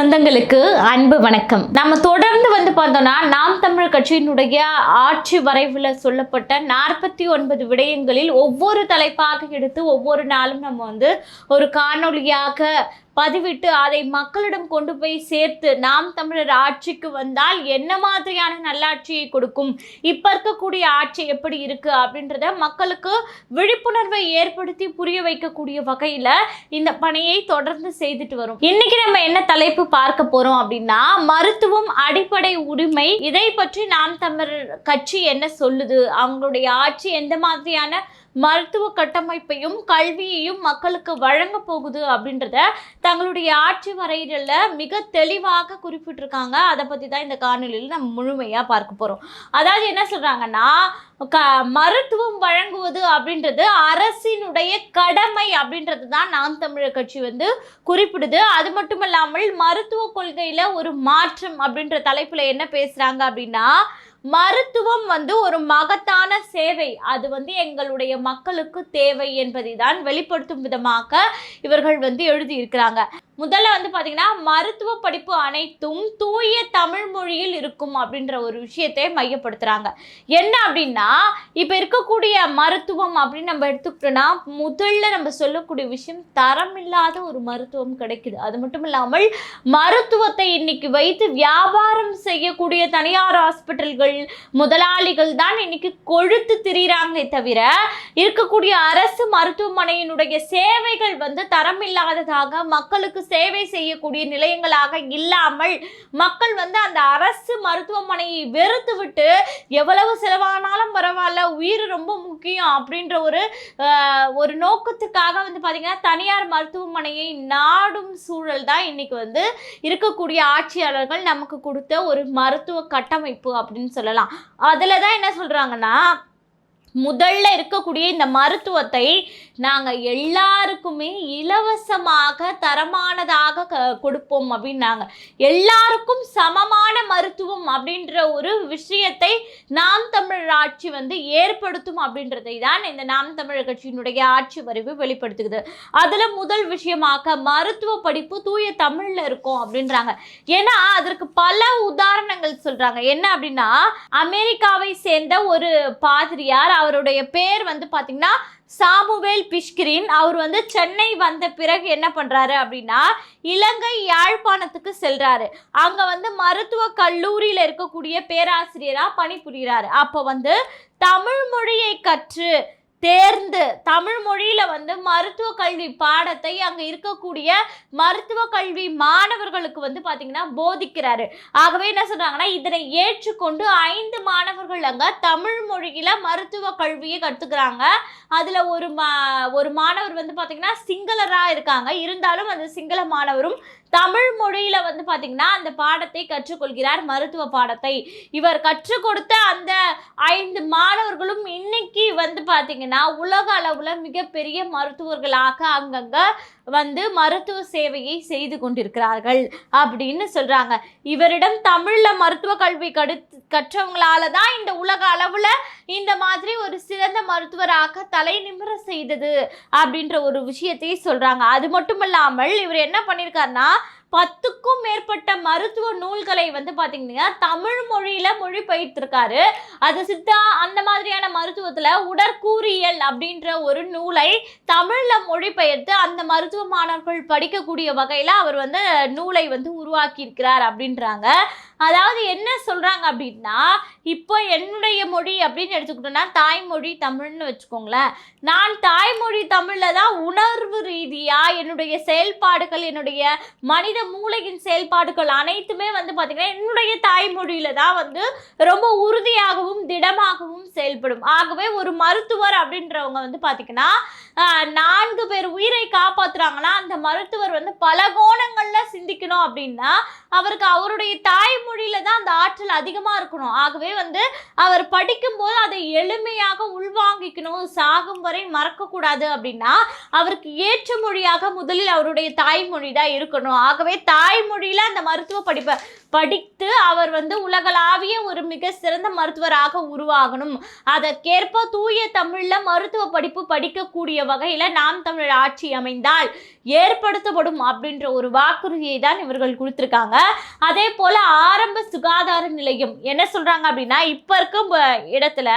சொந்தங்களுக்கு அன்பு வணக்கம். நம்ம தொடர்ந்து வந்து பார்த்தோம்னா நாம் தமிழ் கட்சியினுடைய ஆட்சி வரைவில் சொல்லப்பட்ட நாற்பத்தி ஒன்பது விடயங்களில் ஒவ்வொரு தலைப்பாக எடுத்து ஒவ்வொரு நாளும் நம்ம வந்து ஒரு காணொளியாக பதிவிட்டு அதை மக்களிடம் கொண்டு போய் சேர்த்து நாம் தமிழர் ஆட்சிக்கு வந்தால் என்ன மாதிரியான நல்லாட்சியை கொடுக்கும்? இப்ப இருக்கக்கூடிய ஆட்சி எப்படி இருக்கு அப்படின்றத மக்களுக்கு விழிப்புணர்வை ஏற்படுத்தி புரிய வைக்கக்கூடிய வகையில இந்த பணியை தொடர்ந்து செய்துட்டு வரும். இன்னைக்கு நம்ம என்ன தலைப்பு பார்க்க போறோம் அப்படின்னா மருத்துவம் அடிப்படை உரிமை. இதை பற்றி நாம் தமிழர் கட்சி என்ன சொல்லுது? அவங்களுடைய ஆட்சி எந்த மாதிரியான மருத்துவ கட்டமைப்பையும் கல்வியையும் மக்களுக்கு வழங்க போகுது அப்படின்றத தங்களுடைய ஆட்சி வரையில மிக தெளிவாக குறிப்பிட்டிருக்காங்க. அதை பற்றி தான் இந்த காணொலியில் நம்ம முழுமையாக பார்க்க போகிறோம் அதாவது என்ன சொல்கிறாங்கன்னா க மருத்துவம் வழங்குவது அப்படின்றது அரசினுடைய கடமை அப்படின்றது தான் நாம் தமிழர் கட்சி வந்து குறிப்பிடுது. அது மட்டும் இல்லாமல் மருத்துவ கொள்கையில் ஒரு மாற்றம் அப்படின்ற தலைப்பில் என்ன பேசுகிறாங்க அப்படின்னா மருத்துவம் வந்து ஒரு மகத்தான சேவை. அது வந்து எங்களுடைய மக்களுக்கு தேவை என்பதை தான் வெளிப்படுத்தும் விதமாக இவர்கள் வந்து எழுதியிருக்கிறாங்க. முதல்ல வந்து பார்த்தீங்கன்னா மருத்துவ படிப்பு அனைத்தும் தூய தமிழ் மொழியில் இருக்கும் அப்படின்ற ஒரு விஷயத்தை மையப்படுத்துகிறாங்க என்ன அப்படின்னா இப்போ இருக்கக்கூடிய மருத்துவம் அப்படின்னு நம்ம எடுத்துக்கிட்டோம்னா முதல்ல நம்ம சொல்லக்கூடிய விஷயம் தரமில்லாத ஒரு மருத்துவம் கிடைக்குது. அது மட்டும் இல்லாமல் மருத்துவத்தை இன்னைக்கு வைத்து வியாபாரம் செய்யக்கூடிய தனியார் ஹாஸ்பிட்டல்கள் முதலாளிகள் தான் இன்னைக்கு கொழுத்து திரிகிறாங்களே தவிர இருக்கக்கூடிய அரசு மருத்துவமனையினுடைய சேவைகள் வந்து தரமில்லாததாக மக்களுக்கு சேவை செய்யக்கூடிய நிலையங்களாக இல்லாமல் மக்கள் வந்து அந்த அரசு மருத்துவமனையை வெறுத்து விட்டு எவ்வளவு செலவானாலும் பரவாயில்ல உயிர் ரொம்ப முக்கியம் அப்படின்ற ஒரு ஒரு நோக்கத்துக்காக வந்து பார்த்திங்கன்னா தனியார் மருத்துவமனையை நாடும் சூழல் தான் இன்னைக்கு வந்து இருக்கக்கூடிய ஆட்சியாளர்கள் நமக்கு கொடுத்த ஒரு மருத்துவ கட்டமைப்பு அப்படின்னு சொல்லலாம். அதில் தான் என்ன சொல்கிறாங்கன்னா முதல்ல இருக்கக்கூடிய இந்த மருத்துவத்தை நாங்கள் எல்லாருக்குமே இலவசமாக தரமானதாக க கொடுப்போம் அப்படின்னாங்க. எல்லாருக்கும் சமமான மருத்துவம் அப்படின்ற ஒரு விஷயத்தை நாம் தமிழர் ஆட்சி வந்து ஏற்படுத்தும் அப்படின்றதை தான் இந்த நாம் தமிழர் கட்சியினுடைய ஆட்சி வரைவு வெளிப்படுத்துகிறது அதில் முதல் விஷயமாக மருத்துவ படிப்பு தூய தமிழில் இருக்கும் அப்படின்றாங்க. ஏன்னா அதற்கு பல உதாரணங்கள் சொல்கிறாங்க என்ன அப்படின்னா அமெரிக்காவை சேர்ந்த ஒரு பாதிரியார் அவருடைய பேர் வந்து பார்த்தீங்கன்னா சாமுவேல் பிஷ்கிரின் அவர் வந்து சென்னை வந்த பிறகு என்ன பண்ணுறாரு அப்படின்னா இலங்கை யாழ்ப்பாணத்துக்கு செல்கிறாரு அங்கே வந்து மருத்துவ கல்லூரியில் இருக்கக்கூடிய பேராசிரியராக பணிபுரிகிறாரு. அப்போ வந்து தமிழ் மொழியை கற்று தேர்ந்து தமிழ் மொழியில வந்து மருத்துவ கல்வி பாடத்தை அங்க இருக்கக்கூடிய மருத்துவ கல்வி மாணவர்களுக்கு வந்து பாத்தீங்கன்னா போதிக்கிறாரு. ஆகவே என்ன சொல்றாங்கன்னா இதனை ஏற்றுக்கொண்டு ஐந்து மாணவர்கள் அங்க தமிழ் மொழியில மருத்துவ கல்வியை கத்துக்கிறாங்க. அதுல ஒரு மா ஒரு மாணவர் வந்து பாத்தீங்கன்னா சிங்களரா இருக்காங்க. இருந்தாலும் அந்த சிங்கள மாணவரும் தமிழ் மொழியில வந்து பாத்தீங்கன்னா அந்த பாடத்தை கற்றுக்கொள்கிறார் மருத்துவ பாடத்தை. இவர் கற்றுக் கொடுத்த அந்த ஐந்து மாணவர்களும் இன்னைக்கு வந்து பார்த்தீங்கன்னா உலக அளவுல மிகப்பெரிய மருத்துவர்களாக அங்கங்க வந்து மருத்துவ சேவையை செய்து கொண்டிருக்கிறார்கள் அப்படின்னு சொல்றாங்க. இவரிடம் தமிழ்ல மருத்துவ கல்வி கடு கற்றவங்களால தான் இந்த உலக அளவுல இந்த மாதிரி ஒரு சிறந்த மருத்துவராக தலை நிமிர செய்தது அப்படின்ற ஒரு விஷயத்தையும் சொல்றாங்க. அது மட்டும் இல்லாமல் இவர் என்ன பண்ணியிருக்காருன்னா பத்துக்கும் மேற்பட்ட மருத்துவ நூல்களை வந்து பார்த்தீங்கன்னா தமிழ் மொழியில் மொழிபெயர்த்திருக்காரு. அது சித்தா அந்த மாதிரியான மருத்துவத்தில் உடற்கூறியல் அப்படின்ற ஒரு நூலை தமிழில் மொழிபெயர்த்து அந்த மருத்துவ மாணவர்கள் படிக்கக்கூடிய வகையில் அவர் வந்து நூலை வந்து உருவாக்கியிருக்கிறார் அப்படின்றாங்க. அதாவது என்ன சொல்கிறாங்க அப்படின்னா இப்போ என்னுடைய மொழி அப்படின்னு எடுத்துக்கிட்டோன்னா தாய்மொழி தமிழ்னு வச்சுக்கோங்களேன். நான் தாய்மொழி தமிழில் தான் உணர்வு ரீதியாக என்னுடைய செயல்பாடுகள் என்னுடைய மனித மூளையின் செயல்பாடுகள் அனைத்துமே வந்து பார்த்திங்கன்னா என்னுடைய தாய்மொழியில தான் வந்து ரொம்ப உறுதியாகவும் திடமாகவும் செயல்படும். ஆகவே ஒரு மருத்துவர் அப்படின்றவங்க வந்து பார்த்திங்கன்னா நான்கு பேர் உயிரை காப்பாத்துறாங்கன்னா அந்த மருத்துவர் வந்து பல கோணங்களில் சிந்திக்கணும் அப்படின்னா அவருக்கு அவருடைய தாய்மொழியில தான் அந்த ஆற்றல் அதிகமாக இருக்கணும். ஆகவே வந்து அவர் படிக்கும்போது அதை எளிமையாக உள்வாங்கிக்கணும். சாகும் வரை மறக்கக்கூடாது அப்படின்னா அவருக்கு ஏற்ற மொழியாக முதலில் அவருடைய தாய்மொழி தான் இருக்கணும். ஆகவே தாய்மொழியில அந்த மருத்துவ படிப்பை படித்து அவர் வந்து உலகளாவிய ஒரு மிக சிறந்த மருத்துவராக உருவாகணும். அதற்கேற்ப தூய தமிழ்ல மருத்துவ படிப்பு படிக்கக்கூடிய வகையில் நாம் தமிழர் ஆட்சி அமைந்தால் ஏற்படுத்தப்படும் அப்படின்ற ஒரு வாக்குறுதியை தான் இவர்கள் கொடுத்துருக்காங்க. அதே போல் ஆரம்ப சுகாதார நிலையம் என்ன சொல்கிறாங்க அப்படின்னா இப்போ இருக்க இடத்துல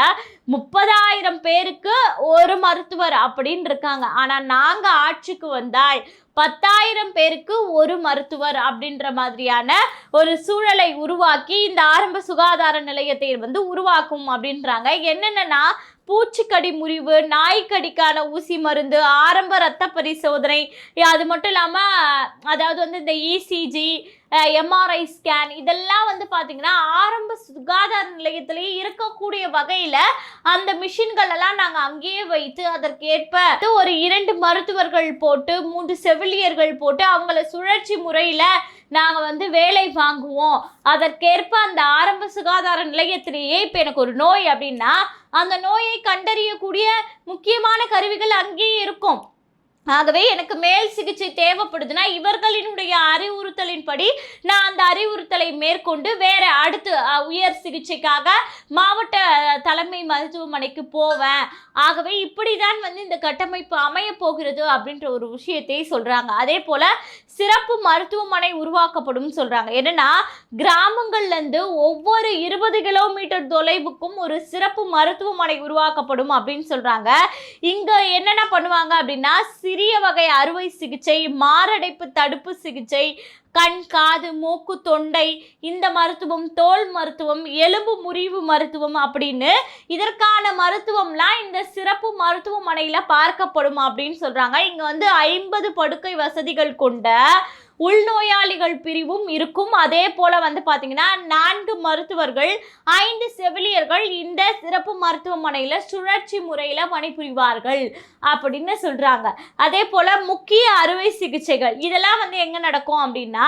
முப்பதாயிரம் பேருக்கு ஒரு மருத்துவர் அப்படின்னு இருக்காங்க. ஆனால் நாங்கள் ஆட்சிக்கு வந்தால் பத்தாயிரம் பேருக்கு ஒரு மருத்துவர் அப்படின்ற மாதிரியான ஒரு சூழலை உருவாக்கி இந்த ஆரம்ப சுகாதார நிலையத்தை வந்து உருவாக்கும் அப்படின்றாங்க. என்னென்னன்னா பூச்சிக்கடி முறிவு நாய்க்கடிக்கான ஊசி மருந்து ஆரம்ப ரத்த பரிசோதனை. அது மட்டும் இல்லாமல் அதாவது வந்து இந்த இசிஜி எம்ஆர்ஐ ஸ்கேன் இதெல்லாம் வந்து பார்த்தீங்கன்னா ஆரம்ப சுகாதார நிலையத்திலேயே இருக்கக்கூடிய வகையில் அந்த மிஷின்கள் எல்லாம் நாங்கள் அங்கேயே வைத்து அதற்கேற்ப ஒரு இரண்டு மருத்துவர்கள் போட்டு மூன்று செவிலியர்கள் போட்டு அவங்கள சுழற்சி முறையில் நாங்கள் வந்து வேலை வாங்குவோம். அதற்கேற்ப அந்த ஆரம்ப சுகாதார நிலையத்திலேயே இப்போ எனக்கு ஒரு நோய் அப்படின்னா அந்த நோயை கண்டறியக்கூடிய முக்கியமான கருவிகள் அங்கேயே இருக்கும். ஆகவே எனக்கு மேல் சிகிச்சை தேவைப்படுதுன்னா இவர்களினுடைய அறிவு படி நான் அந்த அறிவுறுத்தலை மேற்கொண்டு வேற அடுத்து உயர் சிகிச்சைக்காக மாவட்ட தலைமை மருத்துவமனைக்கு போவேன். ஆகவே இப்படிதான் வந்து இந்த கட்டமைப்பு அமைய போகிறது அப்படின்ற ஒரு விஷயத்தை சொல்றாங்க. அதே போல சிறப்பு மருத்துவமனை உருவாக்கப்படும் சொல்றாங்க. என்னன்னா கிராமங்கள்ல இருந்து ஒவ்வொரு இருபது கிலோமீட்டர் தொலைவுக்கும் ஒரு சிறப்பு மருத்துவமனை உருவாக்கப்படும் அப்படின்னு சொல்றாங்க. இங்க என்னென்ன பண்ணுவாங்க அப்படின்னா சிறிய வகை அறுவை சிகிச்சை மாரடைப்பு தடுப்பு சிகிச்சை கண் காது மூக்கு தொண்டை இந்த மருத்துவம் தோல் மருத்துவம் எலும்பு முறிவு மருத்துவம் அப்படின்னு இதற்கான மருத்துவம்லாம் இந்த சிறப்பு மருத்துவமனையில் பார்க்கப்படும் அப்படின்னு சொல்கிறாங்க இங்கே வந்து ஐம்பது படுக்கை வசதிகள் கொண்ட உள்நோயாளிகள் பிரிவும் இருக்கும். அதே போல வந்து பார்த்தீங்கன்னா நான்கு மருத்துவர்கள் ஐந்து செவிலியர்கள் இந்த சிறப்பு மருத்துவமனையில் சுழற்சி முறையில் பணிபுரிவார்கள் அப்படின்னு சொல்கிறாங்க அதே போல் முக்கிய அறுவை சிகிச்சைகள் இதெல்லாம் வந்து எங்கே நடக்கும் அப்படின்னா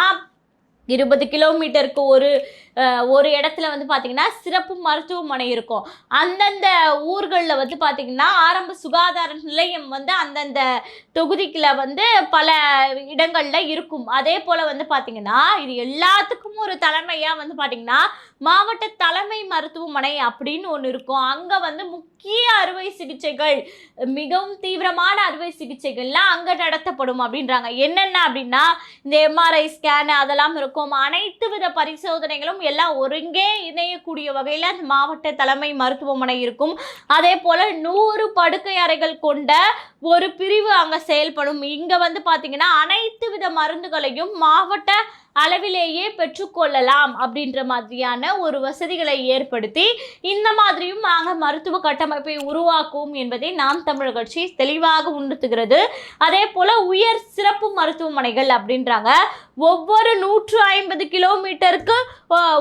இருபது கிலோமீட்டருக்கு ஒரு ஒரு இடத்துல வந்து பார்த்திங்கன்னா சிறப்பு மருத்துவமனை இருக்கும். அந்தந்த ஊர்களில் வந்து பார்த்திங்கன்னா ஆரம்ப சுகாதார நிலையம் வந்து அந்தந்த தொகுதிக்குள்ள வந்து பல இடங்களில் இருக்கும். அதே போல் வந்து பார்த்திங்கன்னா இது எல்லாத்துக்கும் ஒரு தலைமையாக வந்து பார்த்திங்கன்னா மாவட்ட தலைமை மருத்துவமனை அப்படின்னு ஒன்று இருக்கும். அங்கே வந்து முக்கிய அறுவை சிகிச்சைகள் மிகவும் தீவிரமான அறுவை சிகிச்சைகள்லாம் அங்கே நடத்தப்படும் அப்படின்றாங்க. என்னென்ன அப்படின்னா இந்த எம்ஆர்ஐ ஸ்கேனு அதெல்லாம் இருக்கும். அனைத்து வித பரிசோதனைகளும் எல்லாம் ஒருங்கே இணையக்கூடிய வகையில் அந்த மாவட்ட தலைமை மருத்துவமனை இருக்கும். அதே போல் நூறு படுக்கை அறைகள் கொண்ட ஒரு பிரிவு அங்கே செயல்படும். இங்கே வந்து பார்த்தீங்கன்னா அனைத்து வித மருந்துகளையும் மாவட்ட அளவிலேயே பெற்றுக்கொள்ளலாம் அப்படின்ற மாதிரியான ஒரு வசதிகளை ஏற்படுத்தி இந்த மாதிரியும் நாங்கள் மருத்துவ கட்டமைப்பை உருவாக்குவோம் என்பதை நாம் தமிழர் கட்சி தெளிவாக உணர்த்துகிறது. அதே போல உயர் சிறப்பு மருத்துவமனைகள் அப்படின்றாங்க. ஒவ்வொரு நூற்று ஐம்பது கிலோமீட்டருக்கு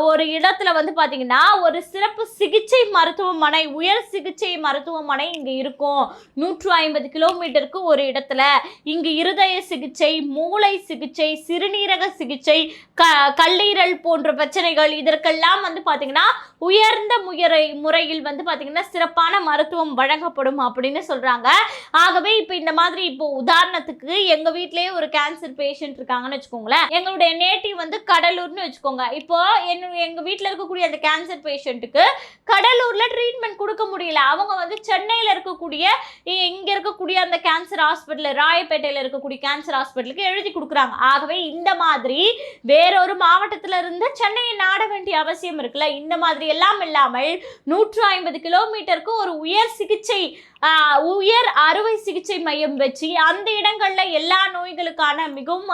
ஒரு இடத்துல வந்து பார்த்தீங்கன்னா ஒரு சிறப்பு சிகிச்சை மருத்துவமனை உயர் சிகிச்சை மருத்துவமனை இங்கே இருக்கும். நூற்று ஐம்பது கிலோமீட்டருக்கு ஒரு இடத்துல. இங்கு இருதய சிகிச்சை மூளை சிகிச்சை சிறுநீரக சிகிச்சை க கல்லீரல் போன்ற பிரச்சனைகள் இதற்கெல்லாம் வந்து பார்த்தீங்கன்னா உயர்ந்த முயறை முறையில் வந்து பார்த்தீங்கன்னா சிறப்பான மருத்துவம் வழங்கப்படும் அப்படின்னு சொல்கிறாங்க ஆகவே இப்போ இந்த மாதிரி இப்போ உதாரணத்துக்கு எங்கள் வீட்டிலேயே ஒரு கேன்சர் பேஷண்ட் இருக்காங்கன்னு வச்சுக்கோங்களேன். எங்களுடைய நேட்டிவ் வந்து கடலூர்னு வச்சுக்கோங்க. இப்போ என் எங்கள் வீட்டில் இருக்கக்கூடிய அந்த கேன்சர் பேஷண்ட்டுக்கு கடலூரில் ட்ரீட்மெண்ட் கொடுக்க முடியல. அவங்க வந்து சென்னையில் இருக்கக்கூடிய இ- இருக்கக்கூடிய அந்த கேன்சர் ஹாஸ்பிட்டல் ராயப்பேட்டையில் இருக்கக்கூடிய கேன்சர் ஹாஸ்பிட்டலுக்கு எழுதி கொடுக்குறாங்க. ஆகவே இந்த மாதிரி வேறொரு மாவட்டத்துல இருந்து சென்னையை நாட வேண்டிய அவசியம் இருக்குல்ல? இந்த மாதிரி எல்லாம் இல்லாமல் நூற்று ஐம்பது கிலோமீட்டருக்கு ஒரு உயர் சிகிச்சை ஆஹ், உயர் அறுவை சிகிச்சை மையம் வச்சு அந்த இடங்கள்ல எல்லா நோய்களுக்கான மிகவும்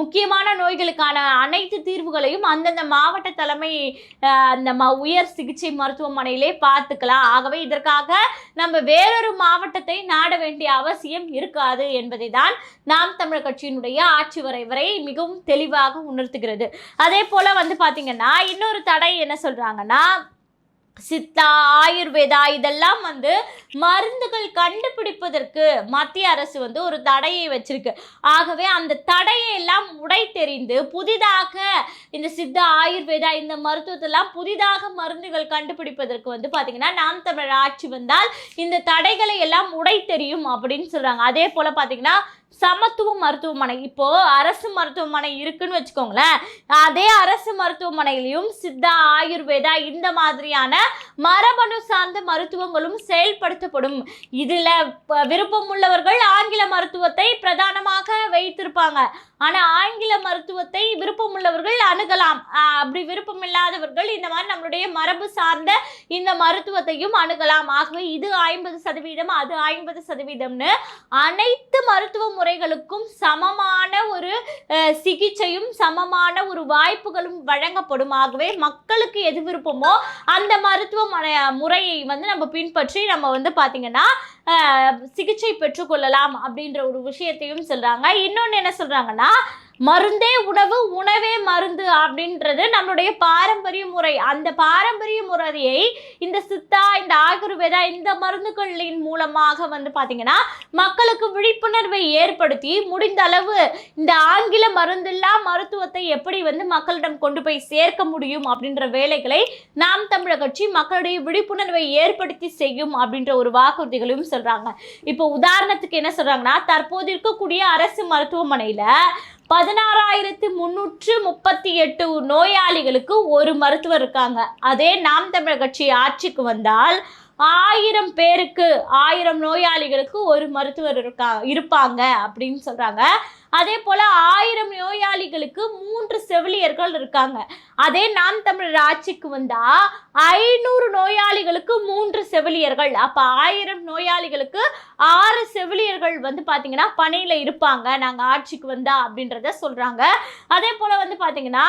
முக்கியமான நோய்களுக்கான அனைத்து தீர்வுகளையும் அந்தந்த மாவட்ட தலைமை அந்த ம உயர் சிகிச்சை மருத்துவமனையிலே பார்த்துக்கலாம். ஆகவே இதற்காக நம்ம வேறொரு மாவட்டத்தை நாட வேண்டிய அவசியம் இருக்காது என்பதை தான் நாம் தமிழர் கட்சியினுடைய ஆட்சி வரைவரை மிகவும் தெளிவாக உணர்த்துகிறது. அதே போல வந்து பார்த்திங்கன்னா இன்னொரு தடை என்ன சொல்றாங்கன்னா சித்தா ஆயுர்வேதா இதெல்லாம் வந்து மருந்துகள் கண்டுபிடிப்பதற்கு மத்திய அரசு வந்து ஒரு தடையை வச்சிருக்கு. ஆகவே அந்த தடையை எல்லாம் உடை தெரிந்து புதிதாக இந்த சித்தா ஆயுர்வேதா இந்த மருத்துவத்தெல்லாம் புதிதாக மருந்துகள் கண்டுபிடிப்பதற்கு வந்து பார்த்திங்கன்னா நாம் தமிழர் ஆட்சி வந்தால் இந்த தடைகளை எல்லாம் உடை தெரியும் அப்படின்னு சொல்கிறாங்க அதே போல் பார்த்திங்கன்னா சமத்துவ மருத்துவமனை. இப்போ அரசு மருத்துவமனை இருக்குன்னு வச்சுக்கோங்களேன். அதே அரசு மருத்துவமனையிலையும் சித்தா ஆயுர்வேதா இந்த மாதிரியான மரபணு சார்ந்த மருத்துவங்களும் செயல்படுத்தப்படும். இதுல விருப்பம் உள்ளவர்கள் ஆங்கில மருத்துவத்தை பிரதானமாக வைத்திருப்பாங்க. ஆனால் ஆங்கில மருத்துவத்தை விருப்பமுள்ளவர்கள் அணுகலாம். அப்படி விருப்பம் இல்லாதவர்கள் இந்த மாதிரி நம்மளுடைய மரபு சார்ந்த இந்த மருத்துவத்தையும் அணுகலாம். ஆகவே இது ஐம்பது சதவீதம் அது ஐம்பது சதவீதம்னு அனைத்து மருத்துவ முறைகளுக்கும் சமமான ஒரு சிகிச்சையும் சமமான ஒரு வாய்ப்புகளும் வழங்கப்படும். ஆகவே மக்களுக்கு எது விருப்பமோ அந்த மருத்துவ முறையை வந்து நம்ம பின்பற்றி நம்ம வந்து பார்த்தீங்கன்னா சிகிச்சை பெற்றுக்கொள்ளலாம் அப்படின்ற ஒரு விஷயத்தையும் சொல்கிறாங்க இன்னொன்று என்ன சொல்கிறாங்கன்னா சொல்றாங்கன்னா மருந்தே உணவு உணவே மருந்து அப்படின்றது நம்மளுடைய பாரம்பரிய முறை. அந்த பாரம்பரிய முறையை இந்த சித்தா இந்த ஆயுர்வேதா இந்த மருந்துகளின் மூலமாக வந்து பார்த்தீங்கன்னா மக்களுக்கு விழிப்புணர்வை ஏற்படுத்தி முடிந்த அளவு இந்த ஆங்கில மருந்தில்லா மருத்துவத்தை எப்படி வந்து மக்களிடம் கொண்டு போய் சேர்க்க முடியும் அப்படின்ற வேலைகளை நாம் தமிழக கட்சி மக்களுடைய விழிப்புணர்வை ஏற்படுத்தி செய்யும் அப்படின்ற ஒரு வாக்குறுதிகளையும் சொல்றாங்க. இப்போ உதாரணத்துக்கு என்ன சொல்றாங்கன்னா தற்போது இருக்கக்கூடிய அரசு மருத்துவமனையில் பதினாறாயிரத்து முன்னூற்று முப்பத்தி எட்டு நோயாளிகளுக்கு ஒரு மருத்துவர் இருக்காங்க. அதே நாம் தமிழர் கட்சி ஆட்சிக்கு வந்தால் ஆயிரம் பேருக்கு ஆயிரம் நோயாளிகளுக்கு ஒரு மருத்துவர் இருக்கா இருப்பாங்க அப்படின்னு சொல்கிறாங்க அதே போல் ஆயிரம் நோயாளிகளுக்கு மூன்று செவிலியர்கள் இருக்காங்க. அதே நாம் தமிழர் ஆட்சிக்கு வந்தால் ஐநூறு நோயாளிகளுக்கு மூன்று செவிலியர்கள். அப்போ ஆயிரம் நோயாளிகளுக்கு ஆறு செவிலியர்கள் வந்து பார்த்திங்கன்னா பணியில் இருப்பாங்க. நாங்கள் ஆட்சிக்கு வந்தா அப்படின்றத சொல்கிறாங்க அதே போல் வந்து பார்த்திங்கன்னா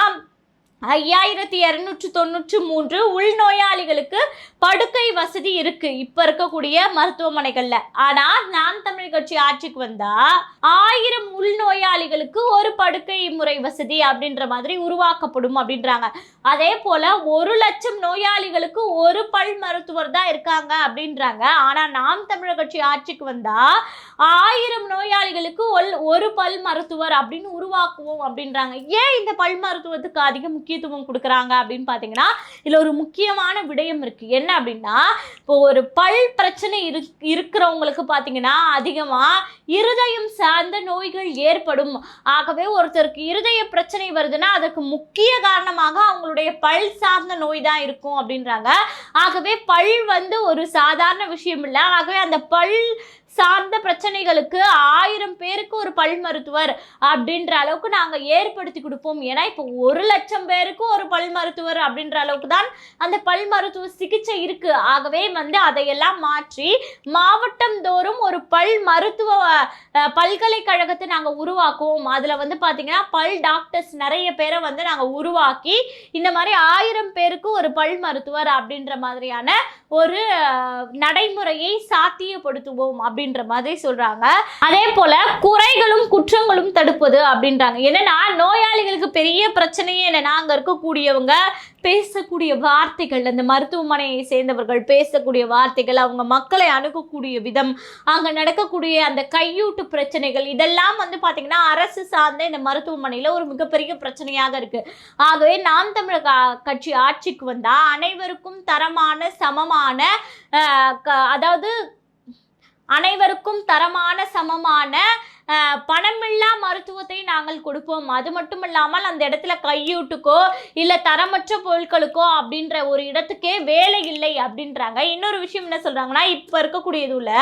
ஐயாயிரத்தி இரநூற்றி தொண்ணூற்றி மூன்று உள்நோயாளிகளுக்கு படுக்கை வசதி இருக்கு. இப்ப இருக்கக்கூடிய மருத்துவமனைகள்ல. ஆனா நாம் தமிழ் கட்சி ஆட்சிக்கு வந்தா ஆயிரம் உள்நோயாளிகளுக்கு ஒரு படுக்கை முறை வசதி அப்படின்ற மாதிரி உருவாக்கப்படும் அப்படின்றாங்க. அதே போல ஒரு லட்சம் நோயாளிகளுக்கு ஒரு பல் மருத்துவர் தான் இருக்காங்க அப்படின்றாங்க. ஆனா நாம் தமிழர் கட்சி ஆட்சிக்கு வந்தா ஆயிரம் நோயாளிகளுக்கு ஒல்- ஒரு பல் மருத்துவர் அப்படின்னு உருவாக்குவோம் அப்படின்றாங்க. ஏன் இந்த பல் மருத்துவத்துக்கு அதிக முக்கியத்துவம் கொடுக்குறாங்க அப்படின்னு பார்த்தீங்கன்னா இதில் ஒரு முக்கியமான விடயம் இருக்குது என்ன அப்படின்னா இப்போ ஒரு பல் பிரச்சனை இரு இருக்கிறவங்களுக்கு பார்த்தீங்கன்னா அதிகமாக இருதயம் சார்ந்த நோய்கள் ஏற்படும். ஆகவே ஒருத்தருக்கு இருதய பிரச்சனை வருதுன்னா அதற்கு முக்கிய காரணமாக அவங்களுடைய பல் சார்ந்த நோய் தான் இருக்கும் அப்படின்றாங்க. ஆகவே பல் வந்து ஒரு சாதாரண விஷயம் இல்லை. ஆகவே அந்த பல் சார்ந்த பிரச்சனைகளுக்கு ஆயிரம் பேருக்கு ஒரு பல் மருத்துவர் அப்படின்ற அளவுக்கு நாங்கள் ஏற்படுத்தி கொடுப்போம். ஏன்னா இப்போ ஒரு லட்சம் பேருக்கு ஒரு பல் மருத்துவர் அப்படின்ற அளவுக்கு தான் அந்த பல் மருத்துவ சிகிச்சை இருக்கு. ஆகவே வந்து அதையெல்லாம் மாற்றி மாவட்டம் தோறும் ஒரு பல் மருத்துவ பல்கலைக்கழகத்தை நாங்கள் உருவாக்குவோம். அதில் வந்து பார்த்தீங்கன்னா பல் டாக்டர்ஸ் நிறைய பேரை வந்து நாங்கள் உருவாக்கி இந்த மாதிரி ஆயிரம் பேருக்கு ஒரு பல் மருத்துவர் அப்படின்ற மாதிரியான ஒரு நடைமுறையை சாத்தியப்படுத்துவோம் அப்படின்ற மாதிரி சொல்கிறாங்க அதே போல் குறைகளும் குற்றங்களும் தடுப்பது அப்படின்றாங்க. என்னன்னா நோயாளிகளுக்கு பெரிய பிரச்சனையே என்னென்னா அங்கே இருக்கக்கூடியவங்க பேசக்கூடிய வார்த்தைகள் அந்த மருத்துவமனையை சேர்ந்தவர்கள் பேசக்கூடிய வார்த்தைகள் அவங்க மக்களை அணுகக்கூடிய விதம் அங்கே நடக்கக்கூடிய அந்த கையூட்டு பிரச்சனைகள் இதெல்லாம் வந்து பார்த்திங்கன்னா அரசு சார்ந்த இந்த மருத்துவமனையில் ஒரு மிகப்பெரிய பிரச்சனையாக இருக்குது ஆகவே நாம் தமிழக கட்சி ஆட்சிக்கு வந்தால் அனைவருக்கும் தரமான சமமான க- அதாவது அனைவருக்கும் தரமான சமமான பணமில்லா மருத்துவத்தை நாங்கள் கொடுப்போம். அது மட்டும் இல்லாமல் அந்த இடத்துல கையூட்டுக்கோ இல்லை தரமற்ற பொருட்களுக்கோ அப்படின்ற ஒரு இடத்துக்கே வேலை இல்லை அப்படின்றாங்க. இன்னொரு விஷயம் என்ன சொல்றாங்கன்னா இப்போ இருக்கக்கூடியதுல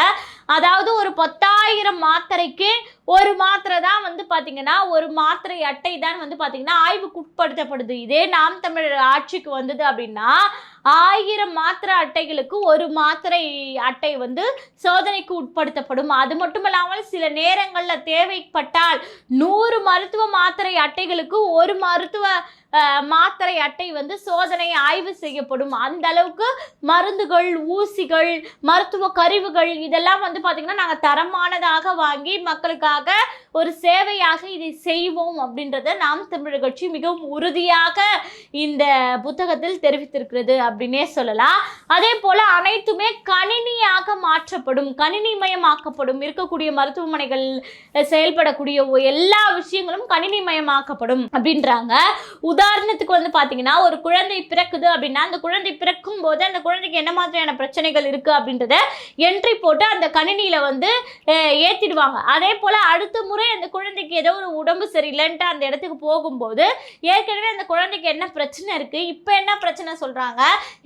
அதாவது ஒரு பத்தாயிரம் மாத்திரைக்கு ஒரு மாத்திரை தான் வந்து பார்த்தீங்கன்னா ஒரு மாத்திரை அட்டை தான் வந்து பார்த்திங்கன்னா ஆய்வுக்கு உட்படுத்தப்படுது இதே நாம் தமிழர் ஆட்சிக்கு வந்தது அப்படின்னா ஆயிரம் மாத்திரை அட்டைகளுக்கு ஒரு மாத்திரை அட்டை வந்து சோதனைக்கு உட்படுத்தப்படும். அது மட்டும் இல்லாமல் சில நேரங்களில் தேவைப்பட்டால் நூறு மருத்துவ மாத்திரை அட்டைகளுக்கு ஒரு மருத்துவ மாத்திரை அட்டை வந்து சோதனை ஆய்வு செய்யப்படும். அந்த அளவுக்கு மருந்துகள் ஊசிகள் மருத்துவ கருவுகள் இதெல்லாம் வந்து பார்த்திங்கன்னா நாங்கள் தரமானதாக வாங்கி மக்களுக்காக ஒரு சேவையாக இதை செய்வோம் அப்படின்றத நாம் தமிழர் கட்சி மிகவும் உறுதியாக இந்த புத்தகத்தில் தெரிவித்திருக்கிறது அப்படின்னே சொல்லலாம். அதே போல அனைத்துமே கணினியாக மாற்றப்படும் கணினிமயமாக்கப்படும். இருக்கக்கூடிய மருத்துவமனைகள் செயல்படக்கூடிய எல்லா விஷயங்களும் கணினிமயமாக்கப்படும் அப்படின்றாங்க. உதாரணத்துக்கு வந்து பார்த்தீங்கன்னா ஒரு குழந்தை பிறக்குது அப்படின்னா அந்த குழந்தை பிறக்கும் போது அந்த குழந்தைக்கு என்ன மாதிரியான பிரச்சனைகள் இருக்கு அப்படின்றத என்ட்ரி போட்டு அந்த கணினியில வந்து ஏற்றிடுவாங்க ஏத்திடுவாங்க. அதே போல அடுத்த முறை அந்த குழந்தைக்கு ஏதோ ஒரு உடம்பு சரியில்லைன்ட்டு அந்த இடத்துக்கு போகும்போது ஏற்கனவே அந்த குழந்தைக்கு என்ன பிரச்சனை இருக்கு? இப்போ என்ன பிரச்சனை சொல்றாங்க?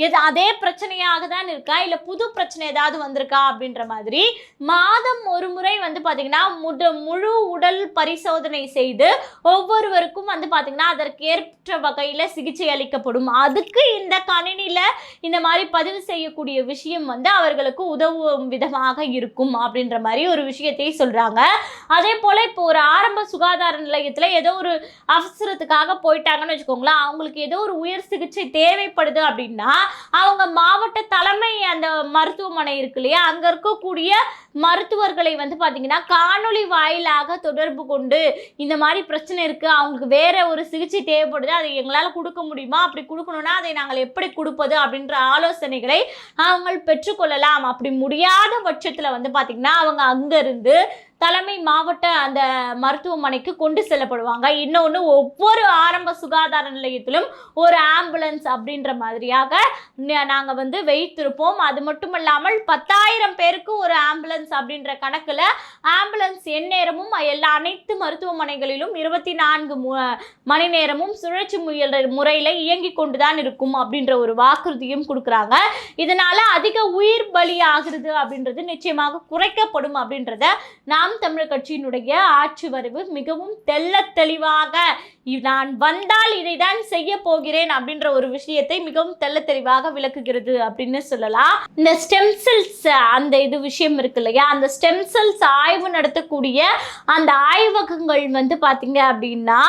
எது அதே பிரச்சனையாக தான் இருக்கா? இல்லை புது பிரச்சனை ஏதாவது வந்திருக்கா? அப்படின்ற மாதிரி மாதம் ஒரு முறை வந்து பார்த்தீங்கன்னா முட முழு உடல் பரிசோதனை செய்து ஒவ்வொருவருக்கும் வந்து பார்த்தீங்கன்னா அதற்கு மற்ற வகையில் சிகிச்சை அளிக்கப்படும். அதுக்கு இந்த கணினியில் இந்த மாதிரி பதிவு செய்யக்கூடிய விஷயம் வந்து அவர்களுக்கு உதவும் விதமாக இருக்கும் அப்படின்ற மாதிரி ஒரு விஷயத்தை சொல்கிறாங்க அதே போல் இப்போ ஒரு ஆரம்ப சுகாதார நிலையத்தில் ஏதோ ஒரு அவசரத்துக்காக போயிட்டாங்கன்னு வச்சுக்கோங்களேன். அவங்களுக்கு ஏதோ ஒரு உயர் சிகிச்சை தேவைப்படுது அப்படின்னா அவங்க மாவட்ட தலைமை அந்த மருத்துவமனை இருக்கு இல்லையா? அங்கே இருக்கக்கூடிய மருத்துவர்களை வந்து பார்த்தீங்கன்னா காணொளி வாயிலாக தொடர்பு கொண்டு இந்த மாதிரி பிரச்சனை இருக்குது அவங்களுக்கு வேற ஒரு சிகிச்சை தேவைப்படுது. அதை எங்களால் கொடுக்க முடியுமா? அப்படி கொடுக்கணும்னா அதை நாங்கள் எப்படி கொடுப்பது அப்படின்ற ஆலோசனைகளை அவங்க பெற்றுக்கொள்ளலாம். அப்படி முடியாத பட்சத்தில் வந்து பார்த்திங்கன்னா அவங்க அங்கேருந்து தலைமை மாவட்ட அந்த மருத்துவமனைக்கு கொண்டு செல்லப்படுவாங்க. இன்னொன்று ஒவ்வொரு ஆரம்ப சுகாதார நிலையத்திலும் ஒரு ஆம்புலன்ஸ் அப்படின்ற மாதிரியாக நாங்கள் வந்து வைத்திருப்போம். அது மட்டும் இல்லாமல் பத்தாயிரம் பேருக்கு ஒரு ஆம்புலன்ஸ் அப்படின்ற கணக்கில் ஆம்புலன்ஸ் எந்நேரமும் எல்லா அனைத்து மருத்துவமனைகளிலும் இருபத்தி நான்கு மு- மணி நேரமும் சுழற்சி முயல் முறையில் இயங்கி கொண்டு தான் இருக்கும் அப்படின்ற ஒரு வாக்குறுதியும் கொடுக்குறாங்க. இதனால் அதிக உயிர் பலி ஆகிறது அப்படின்றது நிச்சயமாக குறைக்கப்படும் அப்படின்றத நாம் தமிழர் கட்சியினுடைய ஆட்சி வரவு மிகவும் தெள்ள தெளிவாக நான் வந்தால் இதை தான் செய்ய போகிறேன் அப்படின்ற ஒரு விஷயத்தை மிகவும் தெள்ள தெளிவாக விளக்குகிறது அப்படின்னு சொல்லலாம். இந்த ஸ்டெம் செல்ஸ் அந்த இது விஷயம் இருக்கு இல்லையா? அந்த ஸ்டெம் செல்ஸ் ஆய்வு நடத்தக்கூடிய அந்த ஆய்வகங்கள் வந்து பார்த்தீங்க அப்படின்னா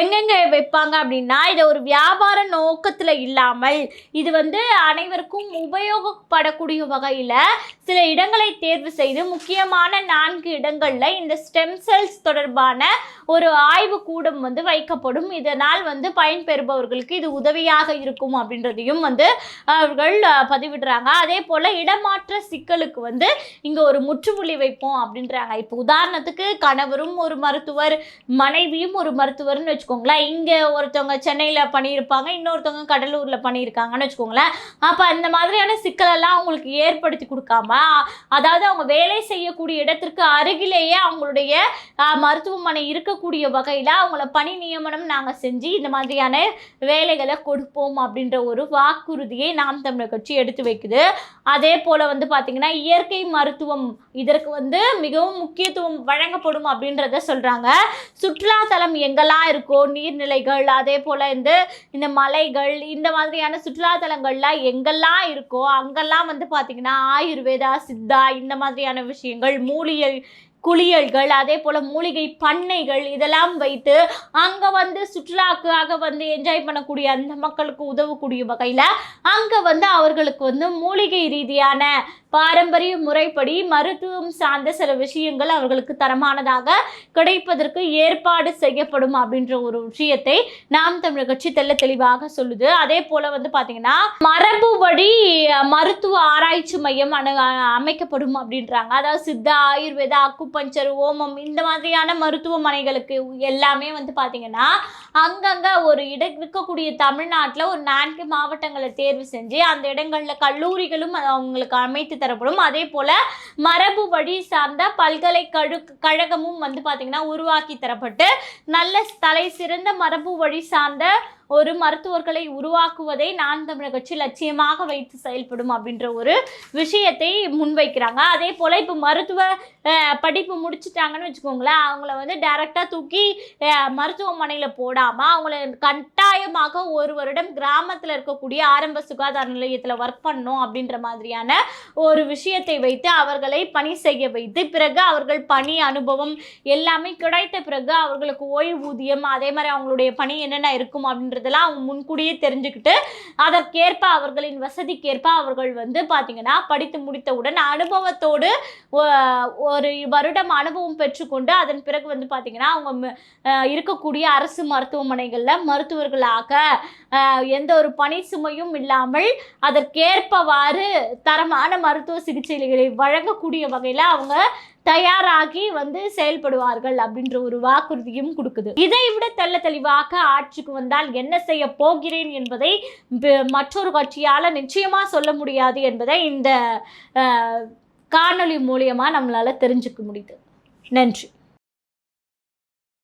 எங்கெங்க வைப்பாங்க அப்படின்னா இதை ஒரு வியாபார நோக்கத்தில் இல்லாமல் இது வந்து அனைவருக்கும் உபயோகப்படக்கூடிய வகையில் சில இடங்களை தேர்வு செய்து முக்கியமான நான்கு இடங்கள் இடங்களில் இந்த ஸ்டெம் செல்ஸ் தொடர்பான ஒரு ஆய்வு கூடம் வந்து வைக்கப்படும். இதனால் வந்து பயன்பெறுபவர்களுக்கு இது உதவியாக இருக்கும் அப்படின்றதையும் வந்து அவர்கள் பதிவிடுறாங்க. அதே போல் இடமாற்ற சிக்கலுக்கு வந்து இங்கே ஒரு முற்றுப்புள்ளி வைப்போம் அப்படின்றாங்க. இப்போ உதாரணத்துக்கு கணவரும் ஒரு மருத்துவர் மனைவியும் ஒரு மருத்துவர்னு வச்சுக்கோங்களேன். இங்கே ஒருத்தவங்க சென்னையில் பண்ணியிருப்பாங்க இன்னொருத்தவங்க கடலூரில் பண்ணியிருக்காங்கன்னு வச்சுக்கோங்களேன். அப்போ அந்த மாதிரியான சிக்கலெல்லாம் அவங்களுக்கு ஏற்படுத்தி கொடுக்காம அதாவது அவங்க வேலை செய்யக்கூடிய இடத்திற்கு அருகில் அருகிலேயே அவங்களுடைய மருத்துவமனை இருக்கக்கூடிய வகையில் அவங்கள பணி நியமனம் நாங்கள் செஞ்சு இந்த மாதிரியான வேலைகளை கொடுப்போம் அப்படின்ற ஒரு வாக்குறுதியை நாம் தமிழர் கட்சி எடுத்து வைக்குது. அதே போல் வந்து பார்த்திங்கன்னா இயற்கை மருத்துவம் இதற்கு வந்து மிகவும் முக்கியத்துவம் வழங்கப்படும் அப்படின்றத சொல்கிறாங்க சுற்றுலாத்தலம் எங்கெல்லாம் இருக்கோ நீர்நிலைகள் அதே போல் இந்த இந்த மலைகள் இந்த மாதிரியான சுற்றுலாத்தலங்கள்லாம் எங்கெல்லாம் இருக்கோ அங்கெல்லாம் வந்து பார்த்திங்கன்னா ஆயுர்வேதா சித்தா இந்த மாதிரியான விஷயங்கள் மூலிகை குளியல்கள் அதே போல் மூலிகை பண்ணைகள் இதெல்லாம் வைத்து அங்கே வந்து சுற்றுலாக்காக வந்து என்ஜாய் பண்ணக்கூடிய அந்த மக்களுக்கு உதவக்கூடிய வகையில் அங்கே வந்து அவர்களுக்கு வந்து மூலிகை ரீதியான பாரம்பரிய முறைப்படி மருத்துவம் சார்ந்த சில விஷயங்கள் அவர்களுக்கு தரமானதாக கிடைப்பதற்கு ஏற்பாடு செய்யப்படும் அப்படின்ற ஒரு விஷயத்தை நாம் தமிழர் கட்சி தெல்ல தெளிவாக சொல்லுது. அதே போல வந்து பாத்தீங்கன்னா மரபு வழி மருத்துவ ஆராய்ச்சி மையம் அணு அமைக்கப்படும் அப்படின்றாங்க. அதாவது சித்தா ஆயுர்வேதா அக்குப்பஞ்சர் ஓமம் இந்த மாதிரியான மருத்துவமனைகளுக்கு எல்லாமே வந்து பாத்தீங்கன்னா அங்கங்க ஒரு இட இருக்கக்கூடிய தமிழ்நாட்டில் ஒரு நான்கு மாவட்டங்களை தேர்வு செஞ்சு அந்த இடங்களில் கல்லூரிகளும் அவங்களுக்கு அமைத்து தரப்படும். அதே போல மரபு வழி சார்ந்த பல்கலைக்கழு கழகமும் வந்து பாத்தீங்கன்னா உருவாக்கி தரப்பட்டு நல்ல தலை சிறந்த மரபு வழி சார்ந்த ஒரு மருத்துவர்களை உருவாக்குவதை நான் தமிழக கட்சி லட்சியமாக வைத்து செயல்படும் அப்படின்ற ஒரு விஷயத்தை முன்வைக்கிறாங்க. அதே போல் இப்போ மருத்துவ படிப்பு முடிச்சிட்டாங்கன்னு வச்சுக்கோங்களேன் அவங்கள வந்து டைரெக்டாக தூக்கி மருத்துவமனையில் போடாமல் அவங்கள கட்டாயமாக ஒரு வருடம் கிராமத்தில் இருக்கக்கூடிய ஆரம்ப சுகாதார நிலையத்தில் ஒர்க் பண்ணணும் அப்படின்ற மாதிரியான ஒரு விஷயத்தை வைத்து அவர்களை பணி செய்ய வைத்து பிறகு அவர்கள் பணி அனுபவம் எல்லாமே கிடைத்த பிறகு அவர்களுக்கு ஓய்வூதியம் அதே மாதிரி அவங்களுடைய பணி என்னென்ன இருக்கும் அப்படிங்கிறதெல்லாம் அவங்க முன்கூடியே தெரிஞ்சுக்கிட்டு அதற்கேற்ப அவர்களின் வசதிக்கேற்ப அவர்கள் வந்து பார்த்திங்கன்னா படித்து முடித்தவுடன் அனுபவத்தோடு ஒரு வருடம் அனுபவம் பெற்றுக்கொண்டு அதன் பிறகு வந்து பார்த்திங்கன்னா அவங்க ம- இருக்கக்கூடிய அரசு மருத்துவமனைகளில் மருத்துவர்களாக எந்த ஒரு பணி சுமையும் இல்லாமல் அதற்கேற்பவாறு தரமான மருத்துவ சிகிச்சைகளை வழங்கக்கூடிய வகையில் அவங்க தயாராகி வந்து செயல்படுவார்கள் அப்படின்ற ஒரு வாக்குறுதியும் கொடுக்குது. இதை விட தெள்ள தெளிவாக ஆட்சிக்கு வந்தால் என்ன செய்ய போகிறேன் என்பதை மற்றொரு கட்சியால் நிச்சயமாக சொல்ல முடியாது என்பதை இந்த காணொளி மூலியமா நம்மளால் தெரிஞ்சுக்க முடியுது. நன்றி.